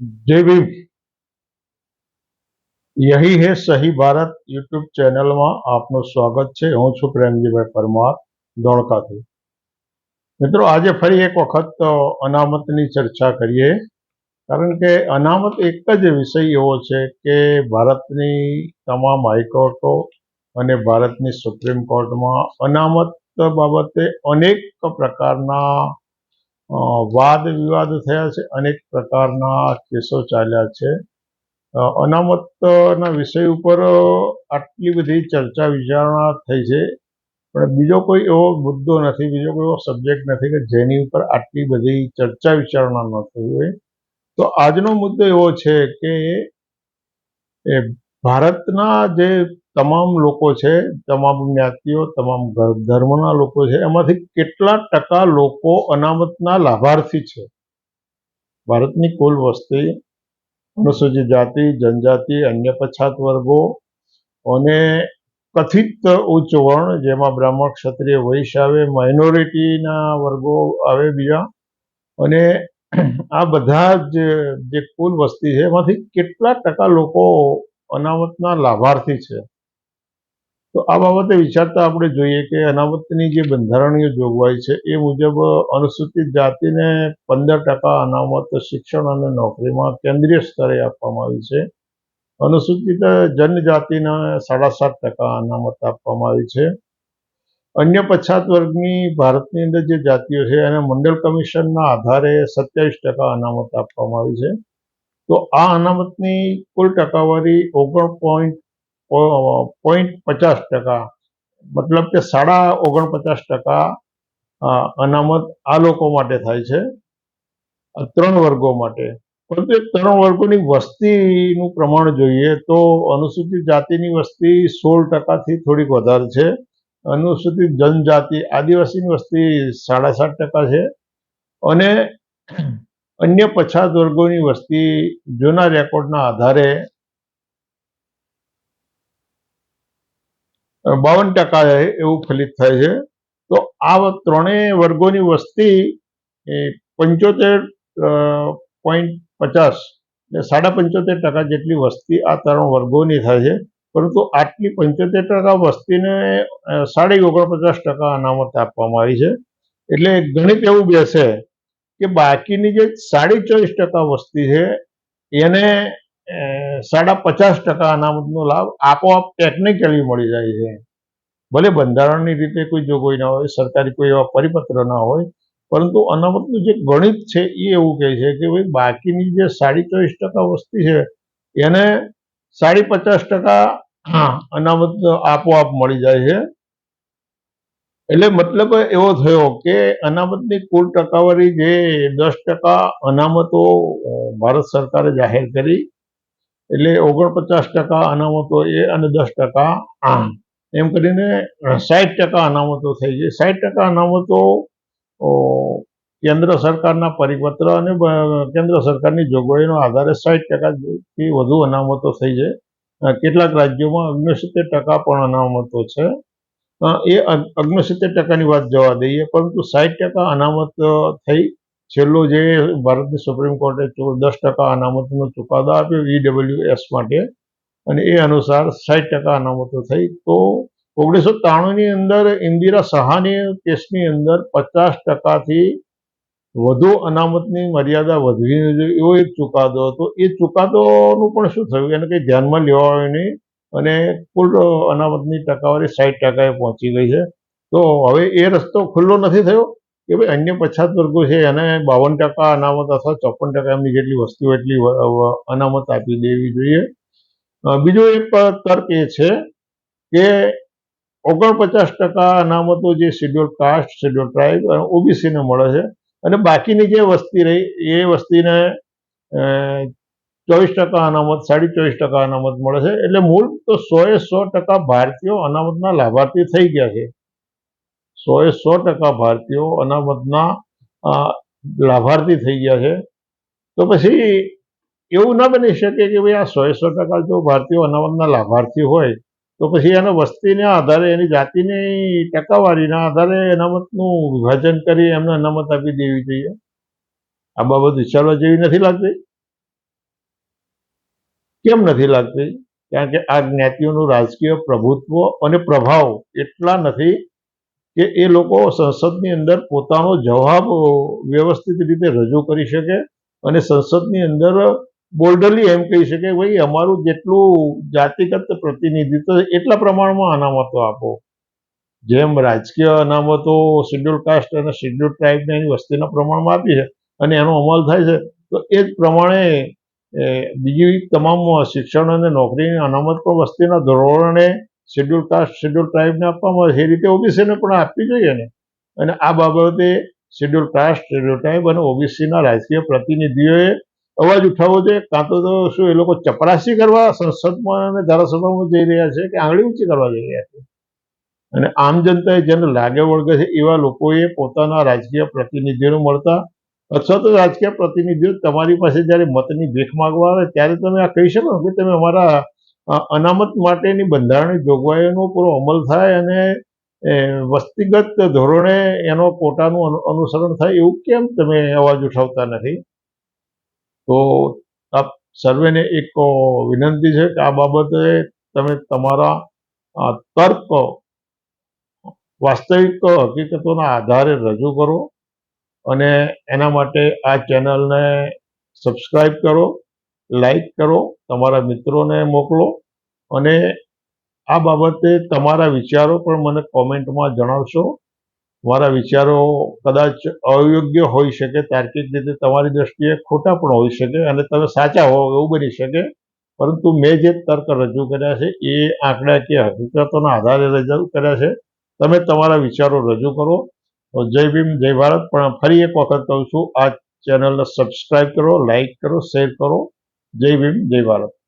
જય ભીમ યહી હે સહી ભારત યુટ્યુબ ચેનલમાં આપનું સ્વાગત છે. હું છું પ્રેમજીભાઈ પરમાર, ધોળકાથી. મિત્રો, આજે ફરી એક વખત અનામતની ચર્ચા કરીએ, કારણ કે અનામત એક જ વિષય એવો છે કે ભારતની તમામ હાઈકોર્ટો અને ભારતની સુપ્રીમ કોર્ટમાં અનામત બાબતે અનેક પ્રકારના વાદ વિવાદ થયા છે, અનેક પ્રકારના કેસો ચાલ્યા છે. અનામતના વિષય ઉપર આટલી બધી ચર્ચા વિચારણા થઈ છે, પણ બીજો કોઈ એવો મુદ્દો નથી, બીજો કોઈ એવો સબ્જેક્ટ નથી કે જેની ઉપર આટલી બધી ચર્ચા વિચારણા ન થઈ હોય. તો આજનો મુદ્દો એવો છે કે ભારતના જે તમામ લોકો છે, તમામ જ્ઞાતિઓ, તમામ ધર્મના લોકો છે, એમાંથી કેટલા ટકા લોકો અનામતના લાભાર્થી છે? ભારતની કુલ વસ્તી અનુસૂચિત જાતિ, જનજાતિ, અન્ય પછાત વર્ગો અને કથિત ઉચ્ચ વર્ણ, જેમાં બ્રાહ્મણ, ક્ષત્રિય, વૈશ્ય આવે માઇનોરિટીના વર્ગો આવે બીજા. અને આ બધા જ જે કુલ વસ્તી છે, એમાંથી કેટલા ટકા લોકો અનામતના લાભાર્થી છે? તો આ બાબતે વિચારતા આપણે જોઈએ કે અનામતની જે બંધારણીય જોગવાઈ છે, એ મુજબ અનુસૂચિત જાતિને પંદર ટકા અનામત શિક્ષણ અને નોકરીમાં કેન્દ્રીય સ્તરે આપવામાં આવી છે. અનુસૂચિત જનજાતિને સાડા સાત ટકા અનામત આપવામાં આવી છે. અન્ય પછાત વર્ગની ભારતની અંદર જે જાતિઓ છે, એને મંડળ કમિશનના આધારે સત્યાવીસ ટકા અનામત આપવામાં આવી છે. તો આ અનામતની કુલ ટકાવારી ઓગણ પોઈન્ટ પોઈન્ટ પચાસ ટકા, મતલબ કે સાડા ઓગણપચાસ ટકા અનામત આ લોકો માટે થાય છે ત્રણ વર્ગો માટે. પરંતુ એ ત્રણ વર્ગોની વસ્તીનું પ્રમાણ જોઈએ તો અનુસૂચિત જાતિની વસ્તી સોળ ટકાથી થોડીક વધારે છે. અનુસૂચિત જનજાતિ આદિવાસીની વસ્તી સાડા સાત ટકા છે. અને અન્ય પછાત વર્ગોની વસ્તી જૂના રેકોર્ડના આધારે બાવન ટકા એવું ફલિત થાય છે. તો આ ત્રણેય વર્ગોની વસ્તી પંચોતેર પોઈન્ટ પચાસ એટલે સાડા પંચોતેર ટકા જેટલી વસ્તી આ ત્રણ વર્ગોની થાય છે. પરંતુ આટલી પંચોતેર ટકા વસ્તીને સાડી ઓગણપચાસ ટકા અનામત આપવામાં આવી છે. એટલે ગણિત એવું બેસે કે બાકીની જે સાડી ચોવીસ ટકા વસ્તી છે, એને સાડા પચાસ ટકા અનામતનો લાભ આપોઆપ ટેકનિકલી મળી જાય છે. ભલે બંધારણની રીતે કોઈ જોગવાઈ ના હોય, સરકારી કોઈ એવા પરિપત્ર ના હોય, પરંતુ અનામતનું જે ગણિત છે એ એવું કહે છે કે ભાઈ બાકીની જે સાડી ચોવીસ ટકા વસ્તી છે, એને સાડી પચાસ ટકા અનામત આપોઆપ મળી જાય છે. એટલે મતલબ એવો થયો કે અનામતની કુલ ટકાવારી જે દસ ટકા અનામતો ભારત સરકારે જાહેર કરી એટલે ઓગણપચાસ ટકા અનામતો એ અને દસ ટકા આમ. એમ કરીને સાઠ ટકા અનામતો થઈ જાય સાઠ ટકા અનામતો કેન્દ્ર સરકારના પરિપત્ર અને કેન્દ્ર સરકારની જોગવાઈનો આધારે સાઠ ટકાથી વધુ અનામતો થઈ છે. કેટલાક રાજ્યોમાં અગ્નિસિત્તેર ટકા પણ અનામતો છે. એ અગ્નિસિત્તેર ટકાની વાત જવા દઈએ, પરંતુ સાઠ ટકા અનામત થઈ છેલ્લો જે ભારતની સુપ્રીમ કોર્ટે દસ ટકા અનામતનો ચુકાદો આપ્યો ઈડબ્લ્યુએસ માટે અને એ અનુસાર સાઠ ટકા અનામતો થઈ. તો ઓગણીસો ત્રાણુંની અંદર ઇન્દિરા સહાની કેસની અંદર પચાસ ટકાથી વધુ અનામતની મર્યાદા વધવી જોઈએ એવો એક ચુકાદો હતો. એ ચુકાદોનું પણ શું થયું? એને કંઈ ધ્યાનમાં લેવાયું નહીં અને કુલ અનામતની ટકાવારી સાઠ ટકાએ પહોંચી ગઈ છે. તો હવે એ રસ્તો ખુલ્લો નથી થયો? કે ભાઈ અન્ય પછાત વર્ગો છે, એને બાવન ટકા અનામત અથવા ચોપન ટકા એમની જેટલી વસ્તુ એટલી અનામત આપી દેવી જોઈએ. બીજો એક તર્ક એ છે કે ઓગણપચાસ ટકા અનામતો જે શેડ્યુલ કાસ્ટ, શેડ્યુલ ટ્રાઇબ ઓબીસીને મળે છે અને બાકીની જે વસ્તી રહી, એ વસ્તીને ચોવીસ ટકા અનામત, સાડી ચોવીસ ટકા અનામત મળે છે. એટલે મૂળ તો સોએ સો ટકા ભારતીયો અનામતના લાભાર્થી થઈ ગયા છે. સોએ સો ટકા ભારતીયો અનામતના લાભાર્થી થઈ ગયા છે. તો પછી એવું ના બની શકે કે ભાઈ આ સોએ સો ટકા જો ભારતીયો અનામતના લાભાર્થી હોય, તો પછી એના વસ્તીના આધારે, એની જાતિની ટકાવારીના આધારે અનામતનું વિભાજન કરી એમને અનામત આપી દેવી જોઈએ. આ બાબત વિચારવા જેવી નથી લાગતી. કેમ નથી લાગતી? કારણ કે આ જ્ઞાતિઓનું રાજકીય પ્રભુત્વ અને પ્રભાવ એટલા નથી કે એ લોકો સંસદની અંદર પોતાનો જવાબ વ્યવસ્થિત રીતે રજૂ કરી શકે અને સંસદની અંદર બોર્ડરલી એમ કહી શકે, ભાઈ, અમારું જેટલું જાતિગત પ્રતિનિધિત્વ એટલા પ્રમાણમાં અનામતો આપો. જેમ રાજકીય અનામતો, શેડ્યુલ કાસ્ટ અને શેડ્યુલ ટ્રાઇબને એની વસ્તીના પ્રમાણમાં આપી છે અને એનો અમલ થાય છે. તો એ જ પ્રમાણે બીજી તમામ શિક્ષણ અને નોકરીની અનામત પણ વસ્તીના ધોરણે શેડ્યુલ કાસ્ટ શેડ્યુલ ટ્રાઇબને આપવામાં આવે એ રીતે ઓબીસીને પણ આપવી જોઈએ ને. અને આ બાબતે શેડ્યુલ કાસ્ટ શેડ્યુલ ટ્રાઇબ અને ઓબીસીના રાજકીય પ્રતિનિધિઓએ અવાજ ઉઠાવવો જોઈએ. કાં તો શું એ લોકો ચપરાસી કરવા સંસદમાં અને ધારાસભામાં જઈ રહ્યા છે કે આંગળી ઊંચી કરવા જઈ રહ્યા છે? અને આમ જનતાએ જેને લાગે વળગે છે એવા લોકોએ પોતાના રાજકીય પ્રતિનિધિઓને મળતા અથવા તો રાજકીય પ્રતિનિધિઓ તમારી પાસે જ્યારે મતની ભીખ માંગવા આવે ત્યારે તમે આ કહી શકો કે તમે અમારા અનામત માટેની બંધારણીય જોગવાઈઓનો પૂરો અમલ થાય અને વસ્તીગત ધોરણે એનો કોટાનું અનુસરણ થાય એવું કેમ તમે અવાજ ઉઠાવતા નથી? તો આપ સર્વેને એક વિનંતી છે કે આ બાબતે તમે તમારા તર્ક, વાસ્તવિક હકીકતોના આધારે રજૂ કરો અને એના માટે આ ચેનલને સબસ્ક્રાઈબ કરો. લાઈક કરો, તમારા મિત્રોને મોકલો અને આ બાબતે તમારા વિચારો પણ મને કોમેન્ટમાં જણાવશો. મારા વિચારો કદાચ અયોગ્ય હોઈ શકે, તાર્કિક રીતે તમારી દ્રષ્ટિએ ખોટા પણ હોઈ શકે અને તમે સાચા હો એવું બની શકે. પરંતુ મેં જે તર્ક રજૂ કર્યા છે એ આંકડાકીય હકીકતોના આધારે રજૂ કર્યા છે. તમે તમારા વિચારો રજૂ કરો. તો જય ભીમ, જય ભારત. પણ ફરી એક વખત કહું છું, આ ચેનલને સબસ્ક્રાઈબ કરો લાઈક કરો શેર કરો. જય ભીમ જય ભારત